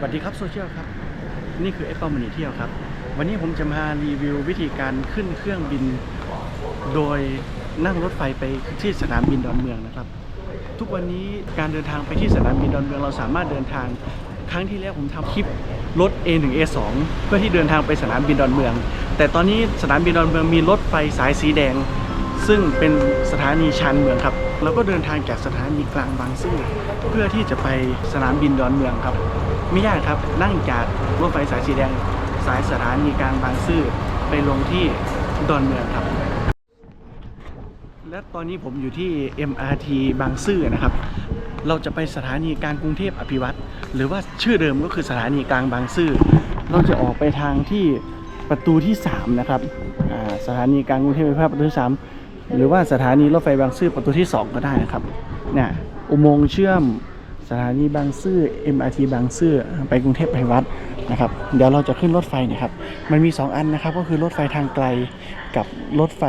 สวัสดีครับโซเชียลครับ นี่คือไอ้เป้ามันีเที่ยวครับ วันนี้ผมจะมารีวิววิธีการขึ้นเครื่องบิน โดยนั่งรถไฟไปที่สนามบินดอนเมืองนะครับ ทุกวันนี้การเดินทางไปที่สนามบินดอนเมืองเราสามารถเดินทางครั้งที่แล้วผมทำคลิปรถ A1 A2 เพื่อที่เดินทางไปสนามบินดอนเมือง แต่ตอนนี้สนามบินดอนเมืองมีรถไฟสายสีแดง ซึ่งเป็นสถานีชานเมืองครับแล้วก็เดินทางจากสถานีกลางบางซื่อเพื่อที่จะไปสนามบินดอนเมืองครับ ไม่ยากครับนั่งจากรถไฟสายสีแดงสายสถานีกลางบางซื่อไปลงที่ดอนเมืองครับ และตอนนี้ผมอยู่ที่ MRT บางซื่อนะครับ เราจะไปสถานีกลางกรุงเทพอภิวัตรหรือว่าชื่อเดิมก็คือสถานีกลางบางซื่อเราจะออกไปทางที่ประตูที่ 3 นะครับสถานีกลางกรุงเทพอภิวัตรประตูที่3หรือว่าสถานีรถไฟบางซื่อประตูที่ 2 ก็ได้นะครับเนี่ยอุโมงค์เชื่อม สถานีบางซื่อ MRT บางซื่อไปกรุงเทพอภิวัตรนะครับ เดี๋ยวเราจะขึ้นรถไฟเนะครับ มันมี 2 อันนะครับ ก็คือรถไฟทางไกลกับรถไฟ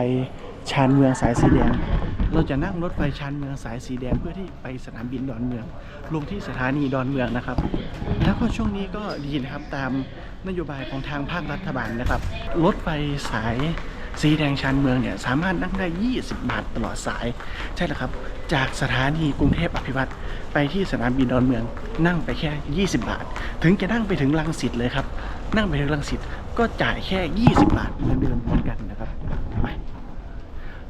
ชานเมืองสายสีแดง เราจะนั่งรถไฟชานเมืองสายสีแดงเพื่อที่ไปสนามบินดอนเมือง ลงที่สถานีดอนเมืองนะครับ แล้วก็ช่วงนี้ก็ดีนะครับตามนโยบายของทางภาครัฐบาลนะครับ รถไฟสาย สีแดงชานเมืองเนี่ยสามารถนั่งได้ 20 บาทตลอดสาย ใช่แล้วครับ จากสถานีกรุงเทพอภิวัตรไปที่สนามบินดอนเมือง นั่งไปแค่ 20 บาท ถึงจะนั่งไปถึงลังสิตเลยครับ นั่งไปถึงลังสิตก็จ่ายแค่ 20 บาทเหมือนเดิมเหมือนกันนะครับไป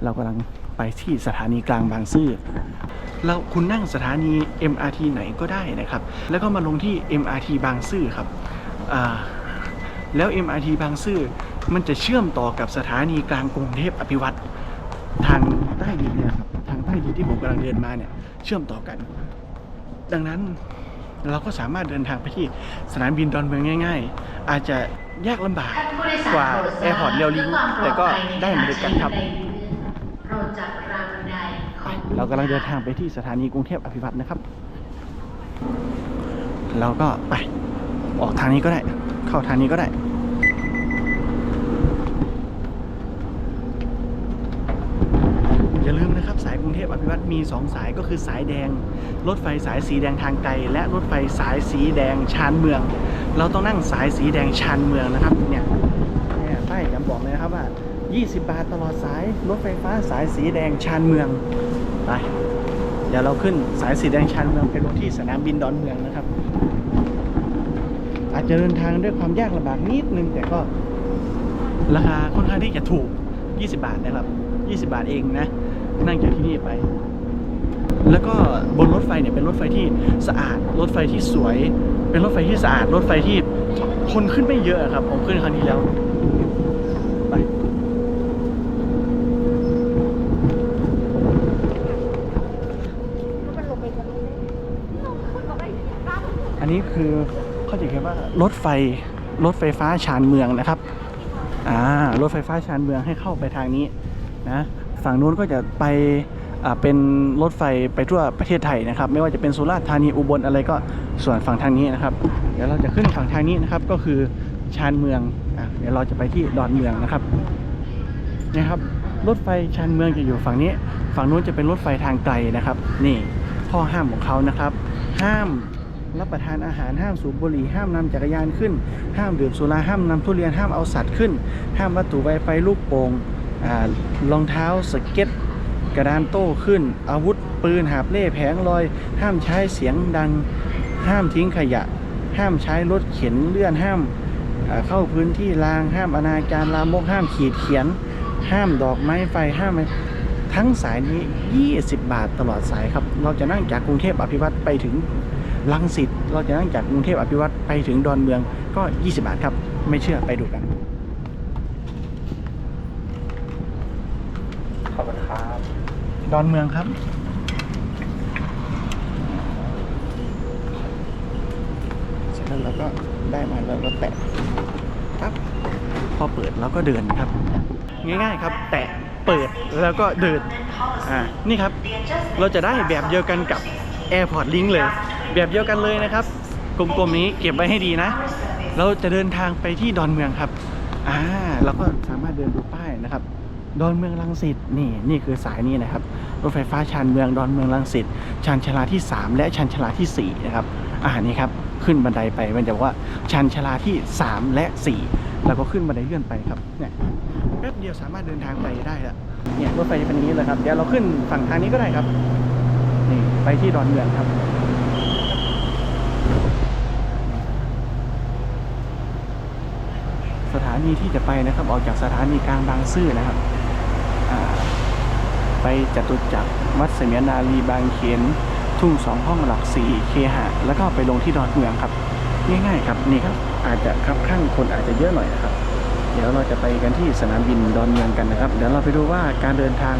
เรากำลังไปที่สถานีกลางบางซื่อเราคุณนั่งสถานี MRT ไหนก็ได้นะครับ แล้วก็มาลงที่ MRT บางซื่อครับแล้ว MRT บางซื่อ มันจะเชื่อมต่อกับสถานีกลางกรุงเทพอภิวัตรทางใต้ดินเนี่ยครับทางใต้ดินที่ผมกำลังเดินมาเนี่ยเชื่อมต่อกัน ดังนั้นเราก็สามารถเดินทางไปที่สนามบินดอนเมืองง่าย ๆ อาจจะยากลำบากกว่าแอร์พอร์ตเรียวลิงแต่ก็ได้เหมือนกันครับเรากำลังเดินทางไปที่สถานีกรุงเทพอภิวัตรนะครับ เราก็ไปออกทางนี้ก็ได้ เข้าทางนี้ก็ได้ อย่าลืมนะครับ สายกรุงเทพอภิ วัตรมี2สายก็คือสายแดง รถไฟสายสีแดงทางไกล และรถไฟสายสีแดงชานเมือง เราต้องนั่งสายสีแดงชานเมืองนะครับเนี่ยเนี่ยป้ายจำบอกเลยนะครับว่า 20 บาทตลอดสายรถไฟฟ้าสายสีแดงชานเมืองไปเดี๋ยวเราขึ้นสายสีแดงชานเมืองไปลงที่สนามบินดอนเมืองนะครับ อาจจะเดินทางด้วยความยากลำบากนิดนึงแต่ก็ราคาค่อนข้างที่จะถูก 20 บาทนะครับ 20 บาทเองนะ นั่งจากที่นี่ไป แล้วก็บนรถไฟเนี่ยเป็นรถไฟที่สะอาด รถไฟที่สวย เป็นรถไฟที่สะอาด รถไฟที่คนขึ้นไม่เยอะครับ ผมขึ้นครั้งที่แล้วไปอันนี้คือเขาจะเขียนว่ารถไฟรถไฟฟ้าชานเมืองนะครับ อ่ารถไฟฟ้าชานเมืองให้เข้าไปทางนี้นะ ฝั่งนู้นก็จะไปเป็นรถไฟไปทั่วประเทศไทยนะครับ ไม่ว่าจะเป็นสุราษฎร์ธานีอุบลอะไรก็ส่วนฝั่งทางนี้นะครับ เดี๋ยวเราจะขึ้นฝั่งทางนี้นะครับก็คือชานเมืองอเดี๋ยวเราจะไปที่ดอนเมืองนะครับนะครับรถไฟชานเมืองจะอยู่ฝั่งนี้ ฝั่งนู้นจะเป็นรถไฟทางไกลนะครับ นี่ข้อห้ามของเขานะครับ ห้ามรับประทานอาหารห้ามสูบบุหรี่ห้ามนำจักรยานขึ้น ห้ามดื่มสุราห้ามนำทุเรียนห้ามเอาสัตว์ขึ้น ห้ามวัตถุไวไฟลูกโป่ง รองเท้าสเก็ตกระดานโต้ขึ้น อาวุธปืนหาบเล่แผงลอย ห้ามใช้เสียงดัง ห้ามทิ้งขยะ ห้ามใช้รถเข็นเลื่อนห้ามเข้าพื้นที่รางห้ามอนาจารลามกห้ามขีดเขียน ห้ามดอกไม้ไฟห้ามทั้งสายนี้ 20 บาทตลอดสายครับ เราจะนั่งจากกรุงเทพอภิวัตรไปถึงลังสิตเราจะนั่งจากกรุงเทพอภิวัตรไปถึงดอนเมืองก็ 20 บาทครับ ไม่เชื่อไปดูกัน ขอบคุณครับ ดอนเมืองครับ เสร็จแล้วเราก็ได้มาแล้วก็แตะปั๊บพอเปิดเราก็เดินครับ ง่ายๆครับ แตะเปิดแล้วก็เดินอ่านี่ครับ เราจะได้แบบเดียวกันกับ Airport Link เลย แบบเดียวกันเลยนะครับ กลมๆนี้เก็บไว้ให้ดีนะ เราจะเดินทางไปที่ดอนเมืองครับอ่าเราก็สามารถเดินดูป้ายนะครับ ดอนเมืองลังสิตนี่นี่คือสายนี้นะครับ รถไฟฟ้าชานเมืองดอนเมืองลังสิตชานชลาที่ 3 และชานชลาที่4นะครับอ่านี่ครับขึ้นบันไดไปมันจะบอกว่าชันชลาที่ 3 และ 4 แล้วก็ขึ้นบันไดเลื่อนไปครับเนี่ยแป๊บเดียวสามารถเดินทางไปได้แล้วเนี่ยรถไฟเป็นนี้เลยครับเดี๋ยวเราขึ้นฝั่งทางนี้ก็ได้ครับนี่ไปที่ดอนเมืองครับ สถานีที่จะไปนะครับ ออกจากสถานีกลางบางซื่อนะครับ ไปจตุจักรวัดเสมียนารีบางเขนทุ่งสองห้องหลักสี่เคหะ แล้วก็ไปลงที่ดอนเมืองครับ ง่ายๆครับนี่ครับอาจจะครับข้างคนอาจจะเยอะหน่อยนะครับ เดี๋ยวเราจะไปกันที่สนามบินดอนเมืองกันนะครับ เดี๋ยวเราไปดูว่าการเดินทาง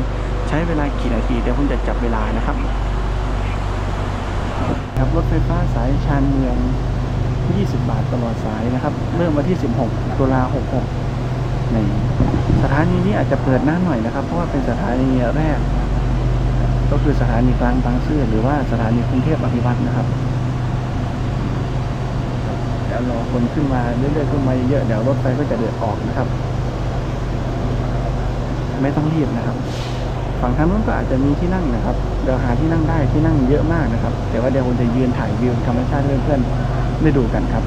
ใช้เวลากี่นาทีเดี๋ยวผมจะจับเวลานะครับครับรถไฟฟ้าสายชานเมือง 20 บาทตลอดสายนะครับเริ่มวันที่ 16 ตุลา66 ในสถานีนี้อาจจะเปิดน้าหน่อยนะครับ เพราะว่าเป็นสถานีแรก ก็คือสถานีกลางบางซื่อหรือว่าสถานีกรุงเทพอภิวัตน์นะครับเดี๋ยวรอคนขึ้นมาเรื่อยๆขึ้นมาเยอะเดี๋ยวรถไฟก็จะเดินออกนะครับ ไม่ต้องรีบนะครับ ฝั่งทางนู้นก็อาจจะมีที่นั่งนะครับเดี๋ยวหาที่นั่งได้ที่นั่งเยอะมากนะครับ แต่ว่าเดี๋ยวผมจะยืนถ่ายวิวธรรมชาติเพื่อนๆได้ดูกันครับ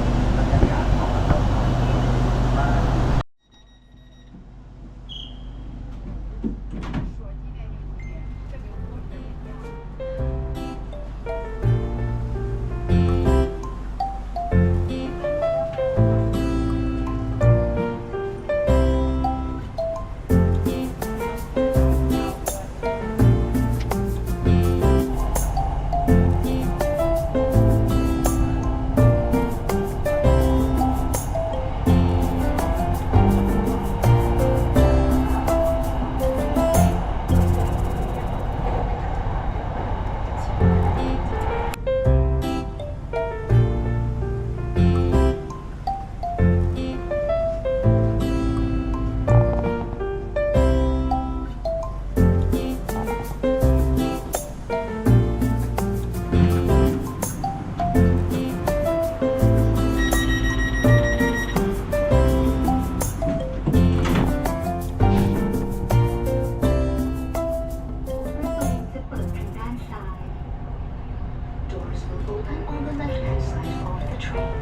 open on the left-hand side of the train.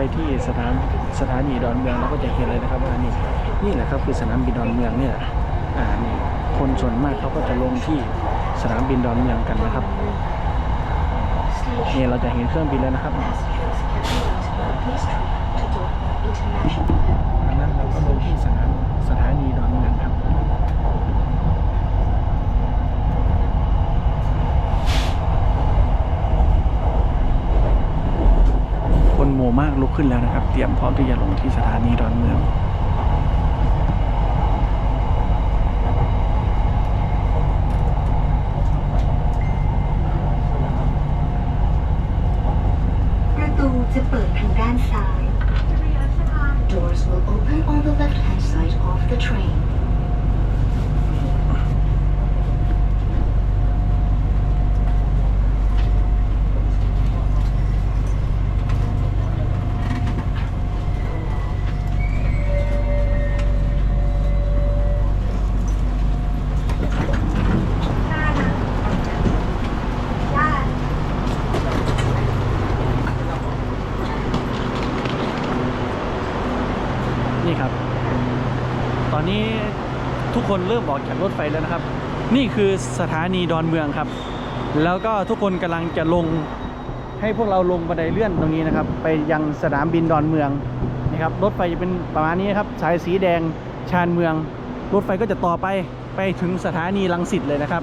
ไปที่สถานสถานีดอนเมืองเราก็จะเห็นเลยนะครับว่านี่นี่แหละครับคือสนามบินดอนเมืองเนี่ยอ่านี่คนส่วนมากเขาก็จะลงที่สนามบินดอนเมืองกันนะครับนี่เราจะเห็นเครื่องบินแล้วนะครับดังนั้นเราก็ลงที่สถานีดอนเมืองครับ คนหมู่มากลุก ขึ้นแล้วนะครับ เตรียมพร้อมที่จะลงที่สถานีดอนเมือง ประตูจะเปิดทางด้านซ้าย Doors will open on the left-hand side of the train. นี่ครับ ต อนนี้ทุกคนเริ่มออกจากรถไฟแล้วนะครับ นี่คือสถานีดอนเมืองครับ แล้วก็ทุกคนกำลังจะลงให้พวกเราลงบันไดเลื่อนตรงนี้นะครับ ไปยังสนามบินดอนเมืองนี่ครับรถไฟจะเป็นประมาณนี้ครับสายสีแดงชานเมือง รถไฟก็จะต่อไปไปถึงสถานีลังสิตเลยนะครับ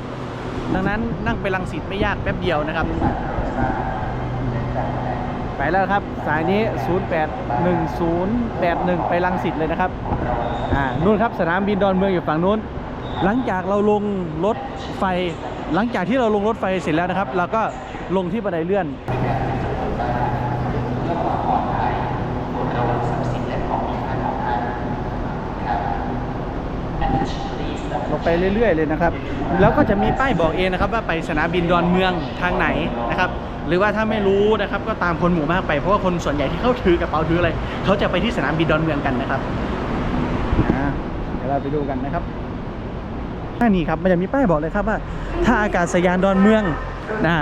ดังนั้นนั่งไปลังสิตไม่ยากแป๊บเดียวนะครับ ไปแล้วครับ สายนี้ 081081 ไปลังสิตเลยนะครับ อ่านู่นครับสนามบินดอนเมืองอยู่ฝั่งนู้น หลังจากเราลงรถไฟ หลังจากที่เราลงรถไฟเสร็จแล้วนะครับ เราก็ลงที่บันไดเลื่อนลงไปเรื่อย ๆ เลยนะครับ แล้วก็จะมีป้ายบอกเองนะครับ ว่าไปสนามบินดอนเมืองทางไหนนะครับ หรือว่าถ้าไม่รู้นะครับ ก็ตามคนหมู่มากไปเพราะว่าคนส่วนใหญ่ที่เขาถือกระเป๋าถืออะไรเขาจะไปที่สนามบินดอนเมืองกันนะครับ ดี๋ยวเราไปดูกันนะครับหน้านี้ครับมันจะมีป้ายบอกเลยครับว่าถ้าอากาศยานดอนเมืองนะ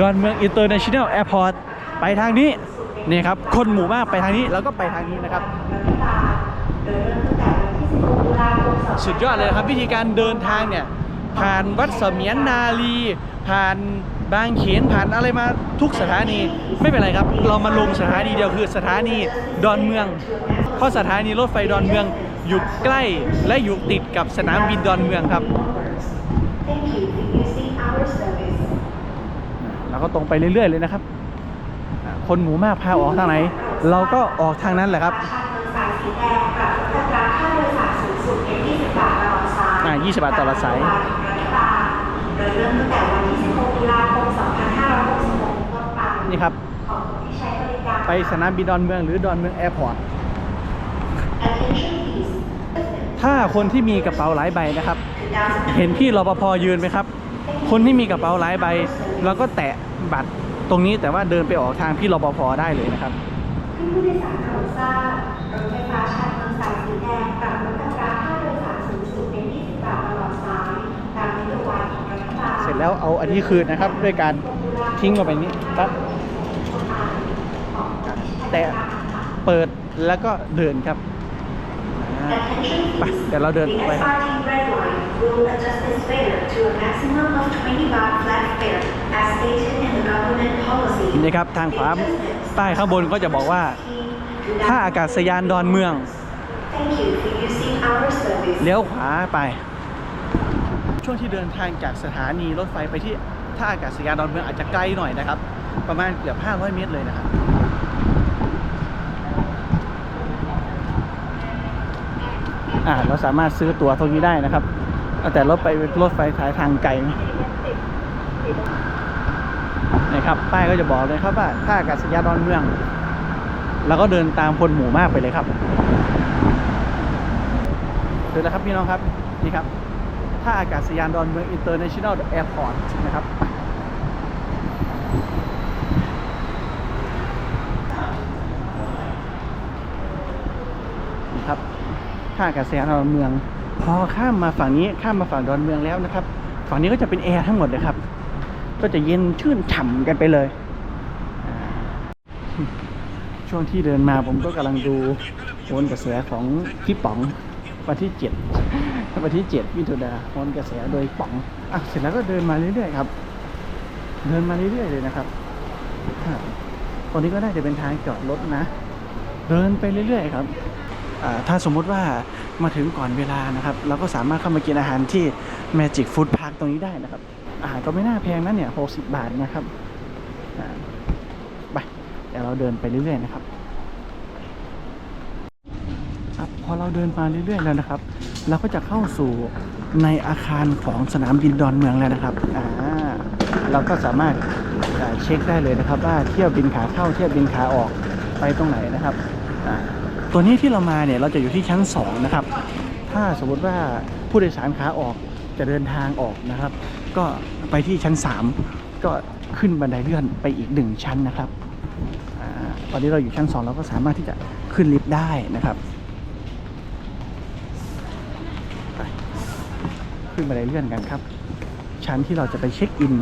ดอนเมืองอินเตอร์เนชั่นแนลแอร์พอร์ตไปทางนี้นี่ครับคนหมู่มากไปทางนี้แล้วก็ไปทางนี้นะครับสุดยอดเลยครับวิธีการเดินทางเนี่ยผ่านวัดเสมียนนาลี ผ่านบางเขนผ่านอะไรมาทุกสถานีไม่เป็นไรครับ เรามาลงสถานีเดียวคือสถานีดอนเมืองเพราะสถานีรถไฟดอนเมือง อยู่ใกล้และอยู่ติดกับสนามบินดอนเมืองครับ Thank you for using our service. เราก็ตรงไปเรื่อย ๆ เลยนะครับอ่าคนหมู่มากพาออกทางไหน เราก็ออกทางนั้นแหละครับชานเมืองสายสีแดงปรับลดอัตราค่าโดยสารสูงสุดเป็น20บาทตลอดสายอ่า20 บาทตลอดสายตมนโบราณของรัฐบาลโดยเริ่มตั้งแต่วันที่16ตุลาคม2566เป็นต้นไปนี่ครับขอบคุณที่ใช้บริการไปสนามบินดอนเมืองหรือดอนเมืองแอร์พอร์ต Attention please. ถ้าคนที่มีกระเป๋าหลายใบนะครับ เห็นพี่รปภยืนไหมครับ คนที่มีกระเป๋าหลายใบเราก็แตะบัตรตรงนี้แต่ว่าเดินไปออกทางพี่รปภได้เลยนะครับขึ้นผู้โดยสารโปรดทราบรถไฟฟ้าชานเมืองสายสีแดงปรับลดอัตราค่าโดยสารสูงสุดเป็น20บาทตลอดสายตามนโยบายของรัฐบาลเสร็จแล้วเอาอันนี้คืนนะครับ ด้วยการทิ้งลงไปนี้ปั๊บแตะเปิดแล้วก็เดินครับอ่า ไปเดี๋ยวเราเดิน The ไปครับ SRT Red Line will adjust this fare to a maximum of 20 baht flat fare as stated in the government policy. นี่ครับทางขวาใต้ข้างบนก็จะบอกว่าท่าอากาศยานดอนเมือง Thank you for using our service. เลี้ยวขวาไป ช่วงที่เดินทางจากสถานีรถไฟไปที่ท่าอากาศยานดอนเมืองอาจจะไกลหน่อยนะครับ ประมาณเกือบ 500 เมตรเลยนะครับ อ่าเราสามารถซื้อตั๋วตรงนี้ได้นะครับแต่รถไปรถไฟสายทางไกลนะครับป้ายก็จะบอกเลยครับว่าท่าอากาศยานดอนเมือง แล้วก็เดินตามคนหมู่มากไปเลยครับเดินแล้วครับพี่น้องครับนี่ครับท่าอากาศยานดอนเมืองอินเตอร์เนชั่นแนลแอร์พอร์ตนะครับ นี่ครับ ท่าอากาศยานดอนเมือง พอข้ามมาฝั่งนี้ข้ามมาฝั่งดอนเมืองแล้วนะครับ ฝั่งนี้ก็จะเป็นแอร์ทั้งหมดเลยครับ ก็จะเย็นชื่นฉ่ำกันไปเลย ช่วงที่เดินมาผมก็กำลังดูโหนกระแสของพี่ป๋องวันที่เจ็ดวันที่เจ็ดมิถุนาโหนกระแสโดยป๋องอะเสร็จแล้วก็เดินมาเรื่อยๆครับ เดินมาเรื่อยๆเลยนะครับตรงนี้ก็น่าจะเป็นทางจอดรถนะ เดินไปเรื่อยๆครับ ถ้าสมมุติว่ามาถึงก่อนเวลานะครับ เราก็สามารถเข้ามากินอาหารที่ Magic Food Park ตรงนี้ได้นะครับ อาหารก็ไม่น่าแพงนะเนี่ย60 บาทนะครับไปเดี๋ยวเราเดินไปเรื่อยๆนะครับพอเราเดินมาเรื่อยๆแล้วนะครับ เราก็จะเข้าสู่ในอาคารของสนามบินดอนเมืองแล้วนะครับอ่าเราก็สามารถเช็คได้เลยนะครับ ว่าเที่ยวบินขาเข้าเที่ยวบินขาออกไปตรงไหนนะครับ ตัวนี้ที่เรามาเนี่ยเราจะอยู่ที่ชั้น 2 นะครับ ถ้าสมมติว่าผู้โดยสารขาออกจะเดินทางออกนะครับ ก็ไปที่ชั้น 3 ก็ขึ้นบันไดเลื่อนไปอีกหนึ่งชั้นนะครับอตอนนี้เราอยู่ชั้น 2 เราก็สามารถที่จะขึ้นลิฟต์ได้นะครับ ขึ้นบันไดเลื่อนกันครับ ชั้นที่เราจะไปเช็คอิน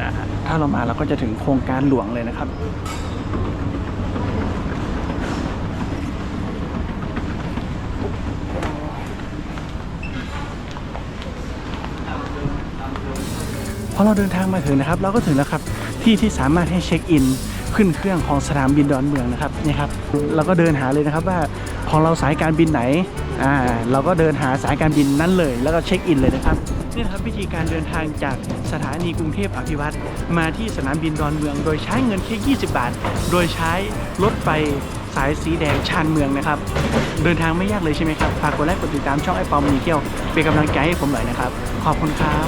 อ่า ถ้าเรามาเราก็จะถึงโครงการหลวงเลยนะครับ พอเราเดินทางมาถึงนะครับ เราก็ถึงแล้วครับที่ที่สามารถให้เช็คอินขึ้นเครื่องของสนามบินดอนเมืองนะครับนี่ครับเราก็เดินหาเลยนะครับว่าของเราสายการบินไหนอ่าเราก็เดินหาสายการบินนั้นเลย แล้วก็เช็คอินเลยนะครับ นี่ครับวิธีการเดินทางจากสถานีกรุงเทพอภิวัตรมาที่สนามบินดอนเมือง โดยใช้เงินแค่20 บาท โดยใช้รถไฟสายสีแดงชานเมืองนะครับ เดินทางไม่ยากเลยใช่ไหมครับ ฝากกดไลค์กดติดตามช่องไอปอมมีเที่ยว เป็นกำลังใจให้ผมหน่อยนะครับ ขอบคุณครับ